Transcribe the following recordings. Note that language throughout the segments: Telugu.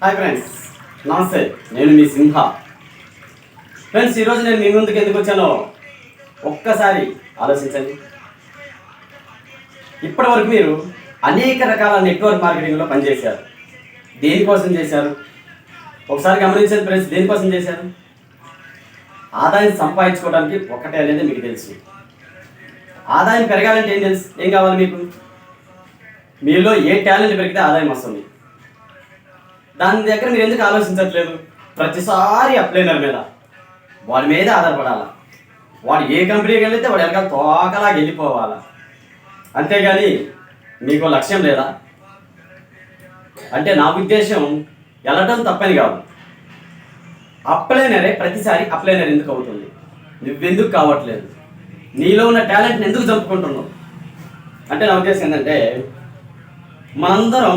హాయ్ ఫ్రెండ్స్ నమస్తే నేను మీ సింహ. ఫ్రెండ్స్ ఈరోజు నేను మీ ముందుకు ఎందుకు వచ్చానో ఒక్కసారి ఆలోచించండి. ఇప్పటి వరకు మీరు అనేక రకాల నెట్వర్క్ మార్కెటింగ్లో పనిచేశారు. దేనికోసం చేశారు? ఒకసారి గమనించండి ఫ్రెండ్స్ దేనికోసం చేశారు? ఆదాయం సంపాదించుకోవడానికి ఒకటే అనేది మీకు తెలుసు. ఆదాయం పెరగాలంటే ఏం తెలుసు? ఏం కావాలి మీకు? మీలో ఏ టాలెంట్ పెరిగితే ఆదాయం వస్తుంది. దాని దగ్గర మీరు ఎందుకు ఆలోచించట్లేదు? ప్రతిసారి అప్లైనర్ మీద వాడి మీద ఆధారపడాలా? వాడు ఏ కంపెనీకి వెళ్తే వాడు వెనకాల తోకలాగా వెళ్ళిపోవాలా? అంతేగాని మీకు లక్ష్యం లేదా? అంటే నా ఉద్దేశం వెళ్ళటం తప్పని కాదు. అప్లైనరే ప్రతిసారి అప్లైనర్ ఎందుకు అవుతుంది? నువ్వెందుకు కావట్లేదు? నీలో ఉన్న టాలెంట్ని ఎందుకు చంపుకుంటున్నావు? అంటే నా ఉద్దేశం ఏంటంటే మనందరం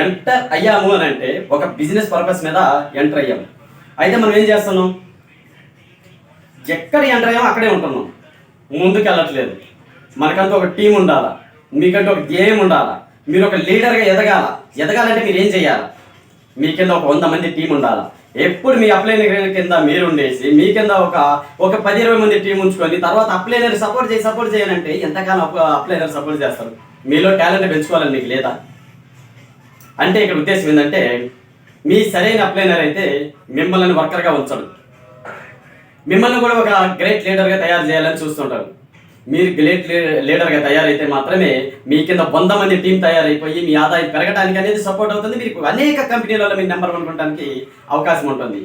ఎంటర్ అయ్యాము అని అంటే ఒక బిజినెస్ పర్పస్ మీద ఎంటర్ అయ్యాము. అయితే మనం ఏం చేస్తున్నాం? ఎక్కడ ఎంటర్ అయ్యామో అక్కడే ఉంటున్నాం. ముందుకు వెళ్ళట్లేదు మనకంతా ఒక టీం ఉండాలా? మీకంటే ఒక గేమ్ ఉండాలా? మీరు ఒక లీడర్గా ఎదగాల? ఎదగాలంటే మీరు ఏం చేయాలి? మీ కింద ఒక వంద మంది టీం ఉండాలా? ఎప్పుడు మీ అప్లైనర్ కింద మీరు ఉండేసి మీ కింద ఒక ఒక పది ఇరవై మంది టీం ఉంచుకొని తర్వాత అప్లైనర్ సపోర్ట్ చేసి సపోర్ట్ చేయాలంటే ఎంతకాలం అప్లైనర్ సపోర్ట్ చేస్తారు? మీలో టాలెంట్ పెంచుకోవాలని మీకు లేదా? అంటే ఇక్కడ ఉద్దేశం ఏంటంటే మీ సరైన అప్లైనర్ అయితే మిమ్మల్ని వర్కర్గా ఉంచడు. మిమ్మల్ని కూడా ఒక గ్రేట్ లీడర్గా తయారు చేయాలని చూస్తుంటారు. మీరు గ్రేట్ లీడర్గా తయారైతే మాత్రమే మీ కింద వంద మంది టీం తయారైపోయి మీ ఆదాయం పెరగడానికి అనేది సపోర్ట్ అవుతుంది. మీకు అనేక కంపెనీలలో మీ నెంబర్ వన్ ఉండడానికి అవకాశం ఉంటుంది.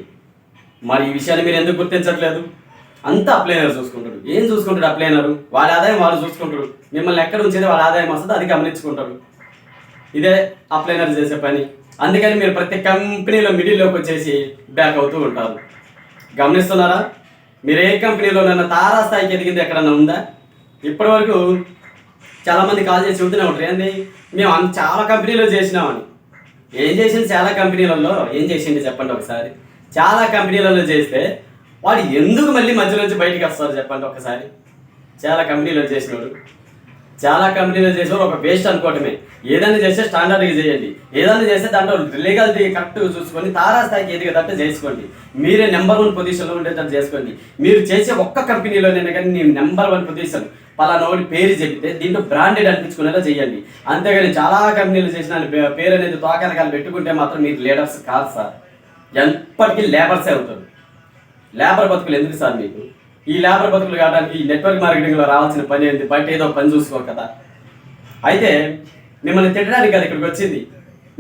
మరి ఈ విషయాన్ని మీరు ఎందుకు గుర్తించట్లేదు? అంతా అప్లైనర్ చూసుకుంటాడు. ఏం చూసుకుంటాడు అప్లైనరు వాళ్ళ ఆదాయం వాళ్ళు చూసుకుంటారు. మిమ్మల్ని ఎక్కడ ఉంచేది వాళ్ళ ఆదాయం వస్తుంది అది గమనించుకుంటారు. ఇదే అప్లైనర్ చేసే పని. అందుకని మీరు ప్రతి కంపెనీలో మిడిల్లోకి వచ్చేసి బ్యాక్ అవుతూ ఉంటారు. గమనిస్తున్నారా? మీరు ఏ కంపెనీలోనైనా తారాస్థాయికి ఎదిగింది ఎక్కడన్నా ఉందా? ఇప్పటి వరకు చాలామంది కాల్ చేసి చెబుతూనే ఉంటారు ఏంది? మేము అంత చాలా కంపెనీలో చేసినామని. ఏం చేసింది చాలా కంపెనీలలో? ఏం చేసింది చెప్పండి ఒకసారి. చాలా కంపెనీలలో చేస్తే వాడు ఎందుకు మళ్ళీ మధ్యలోంచి బయటికి వస్తారు చెప్పండి ఒకసారి. చాలా కంపెనీలో చేసినోడు. చాలా కంపెనీలు చేసేవారు ఒక వేస్ట్ అనుకోవటమే. ఏదైనా చేస్తే స్టాండర్డ్గా చేయండి. ఏదైనా చేస్తే దాంట్లో లీగాలిటీ కరెక్ట్గా చూసుకొని తారాస్థాయికి ఎదిగేటట్టు చేసుకోండి. మీరే నెంబర్ వన్ పొజిషన్లో ఉండేటట్టు చేసుకోండి. మీరు చేసే ఒక్క కంపెనీలోనే కానీ నేను నెంబర్ వన్ పొజిషన్ పలానా ఒకటి పేరు చెప్తే దీంట్లో బ్రాండెడ్ అనిపించుకునేలా చేయండి. అంతేగాని చాలా కంపెనీలు చేసిన పే- పేరు అనేది తోకనకాలు పెట్టుకుంటే మాత్రం మీరు లీడర్స్ కాదు సార్. ఎప్పటికీ లేబర్సే అవుతారు. లేబర్ బతుకులు ఎందుకు సార్ మీకు? ఈ లేబర్ బతుకులు కావడానికి ఈ నెట్వర్క్ మార్కెటింగ్లో రావాల్సిన పని ఏంది బయట ఏదో పని చూసుకో కదా. అయితే మిమ్మల్ని తిట్టడానికి కదా ఇక్కడికి వచ్చింది.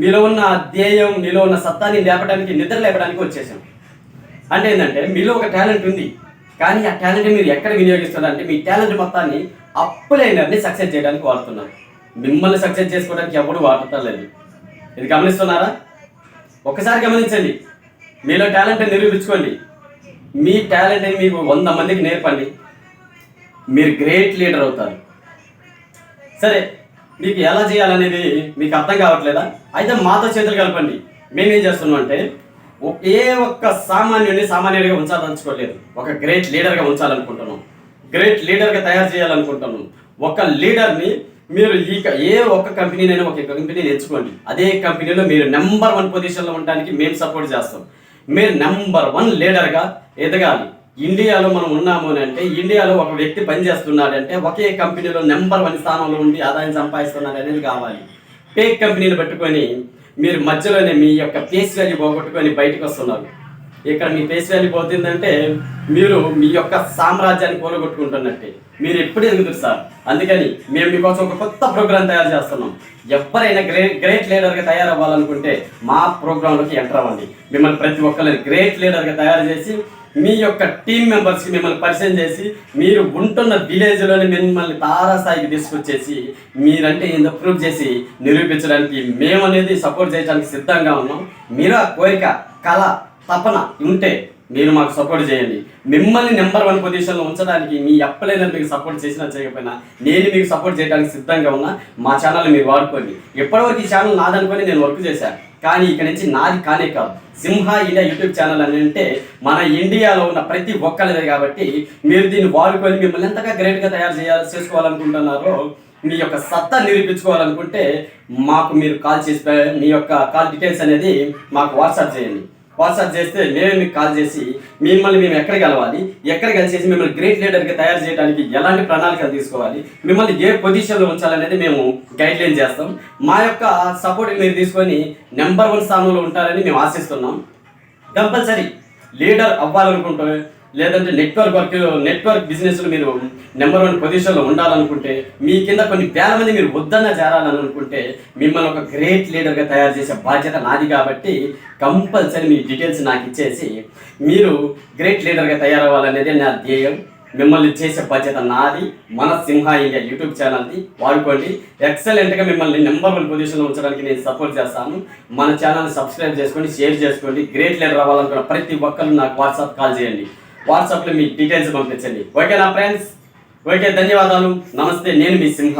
మీలో ఉన్న ధ్యేయం మీలో ఉన్న సత్తాన్ని లేపడానికి నిద్ర లేపడానికి వచ్చేసాం. అంటే ఏంటంటే మీలో ఒక టాలెంట్ ఉంది. కానీ ఆ టాలెంట్ మీరు ఎక్కడ వినియోగిస్తున్నారంటే మీ టాలెంట్ మొత్తాన్ని అప్పులైనర్ని సక్సెస్ చేయడానికి వాడుతున్నారు. మిమ్మల్ని సక్సెస్ చేసుకోవడానికి ఎవరు వాడతలేదు ఇది గమనిస్తున్నారా? ఒకసారి గమనించండి. మీలో టాలెంట్ నిరూపించుకోండి. మీ టాలెంట్ని మీకు వంద మందికి నేర్పండి. మీరు గ్రేట్ లీడర్ అవుతారు. సరే మీకు ఎలా చేయాలనేది మీకు అర్థం కావట్లేదా? అయితే మాతో చేతులు కలపండి. మేమేం చేస్తున్నాం అంటే ఏ ఒక్క సామాన్యుడిని సామాన్యుడిగా ఉంచాలనుకోలేదు. ఒక గ్రేట్ లీడర్గా ఉంచాలనుకుంటున్నాం. గ్రేట్ లీడర్గా తయారు చేయాలనుకుంటున్నాం. ఒక లీడర్ని మీరు ఈ ఏ ఒక్క కంపెనీనైనా ఒక కంపెనీని ఎంచుకోండి. అదే కంపెనీలో మీరు నెంబర్ వన్ పొజిషన్లో ఉండడానికి మేము సపోర్ట్ చేస్తాం. మీరు నెంబర్ వన్ లీడర్గా ఎదగాలి. ఇండియాలో మనం ఉన్నాము అని అంటే ఇండియాలో ఒక వ్యక్తి పనిచేస్తున్నాడంటే ఒకే కంపెనీలో నెంబర్ వన్ స్థానంలో ఉండి ఆదాయం సంపాదిస్తున్నాడు అనేది కావాలి. పేక్ కంపెనీని పెట్టుకొని మీరు మధ్యలోనే మీ యొక్క ఫేస్ వాల్యూ పోగొట్టుకొని బయటకు వస్తున్నారు. ఇక్కడ మీ ఫేస్ వాల్యూ పోతుందంటే మీరు మీ యొక్క సామ్రాజ్యాన్ని కూలగొట్టుకుంటున్నట్టే మీరు ఎప్పుడు ఎదుగుతారు సార్ అందుకని మేము మీకోసం ఒక కొత్త ప్రోగ్రామ్ తయారు చేస్తున్నాం. ఎవరైనా గ్రేట్ గ్రేట్ లీడర్గా తయారవ్వాలనుకుంటే మా ప్రోగ్రాంలోకి ఎంటర్ అవ్వండి. మిమ్మల్ని ప్రతి ఒక్కరిని గ్రేట్ లీడర్గా తయారు చేసి మీ యొక్క టీం మెంబర్స్కి మిమ్మల్ని పరిచయం చేసి మీరు ఉంటున్న విలేజ్లోని మిమ్మల్ని తారాస్థాయికి తీసుకొచ్చేసి మీరంటే ఇంత ప్రూవ్ చేసి నిరూపించడానికి మేము అనేది సపోర్ట్ చేయడానికి సిద్ధంగా ఉన్నాం. మీరు ఆ కోరిక కళ తపన ఉంటే మీరు మాకు సపోర్ట్ చేయండి. మిమ్మల్ని నెంబర్ వన్ పొజిషన్లో ఉంచడానికి మీ ఎప్పుడైనా మీకు సపోర్ట్ చేసినా చేయకపోయినా నేను మీకు సపోర్ట్ చేయడానికి సిద్ధంగా ఉన్నా మా ఛానల్ మీరు వాడుకోండి. ఎప్పటివరకు ఈ ఛానల్ నాదనుకొని నేను వర్క్ చేశాను కానీ ఇక్కడ నుంచి నాది కానే కాదు. సింహ ఇండియా యూట్యూబ్ ఛానల్ అని అంటే మన ఇండియాలో ఉన్న ప్రతి ఒక్కరిదే కాబట్టి మీరు దీన్ని వాడుకొని మిమ్మల్ని ఎంతగా గ్రేట్గా తయారు చేయాలి చేసుకోవాలనుకుంటున్నారో మీ యొక్క సత్తా నిరూపించుకోవాలనుకుంటే మాకు మీరు కాల్ చేసి మీ యొక్క కాల్ డీటెయిల్స్ అనేది మాకు వాట్సాప్ చేయండి. వాట్సాప్ చేస్తే మేమే మీకు కాల్ చేసి మిమ్మల్ని మేము ఎక్కడ కలవాలి ఎక్కడ కలిసేసి మిమ్మల్ని గ్రేట్ లీడర్గా తయారు చేయడానికి ఎలాంటి ప్రణాళికలు తీసుకోవాలి మిమ్మల్ని ఏ పొజిషన్లో ఉంచాలనేది మేము గైడ్లైన్ చేస్తాం. మా యొక్క సపోర్ట్ మీరు తీసుకొని నెంబర్ వన్ స్థానంలో ఉంటారని మేము ఆశిస్తున్నాం. కంపల్సరీ లీడర్ అవ్వాలనుకుంటే లేదంటే నెట్వర్క్ వర్క్ నెట్వర్క్ బిజినెస్లో మీరు నెంబర్ వన్ పొజిషన్లో ఉండాలనుకుంటే మీ కింద కొన్ని వేల మంది మీరు వద్దన్న చేరాలని అనుకుంటే మిమ్మల్ని ఒక గ్రేట్ లీడర్గా తయారు చేసే బాధ్యత నాది కాబట్టి కంపల్సరీ మీ డీటెయిల్స్ నాకు ఇచ్చేసి మీరు గ్రేట్ లీడర్గా తయారవ్వాలనేది నా ధ్యేయం. మిమ్మల్ని చేసే బాధ్యత నాది. మన సింహ ఇండియా యూట్యూబ్ ఛానల్ది వాడుకోండి. ఎక్సలెంట్గా మిమ్మల్ని నెంబర్ వన్ పొజిషన్లో ఉంచడానికి నేను సపోర్ట్ చేస్తాను. మన ఛానల్ని సబ్స్క్రైబ్ చేసుకోండి షేర్ చేసుకోండి. గ్రేట్ లీడర్ అవ్వాలనుకున్న ప్రతి ఒక్కరు నాకు వాట్సాప్ కాల్ చేయండి. వాట్సాప్లో మీ డీటెయిల్స్ పంపించండి. ఓకేనా ఫ్రెండ్స్? ఓకే ధన్యవాదాలు. నమస్తే నేను మీ సింహ.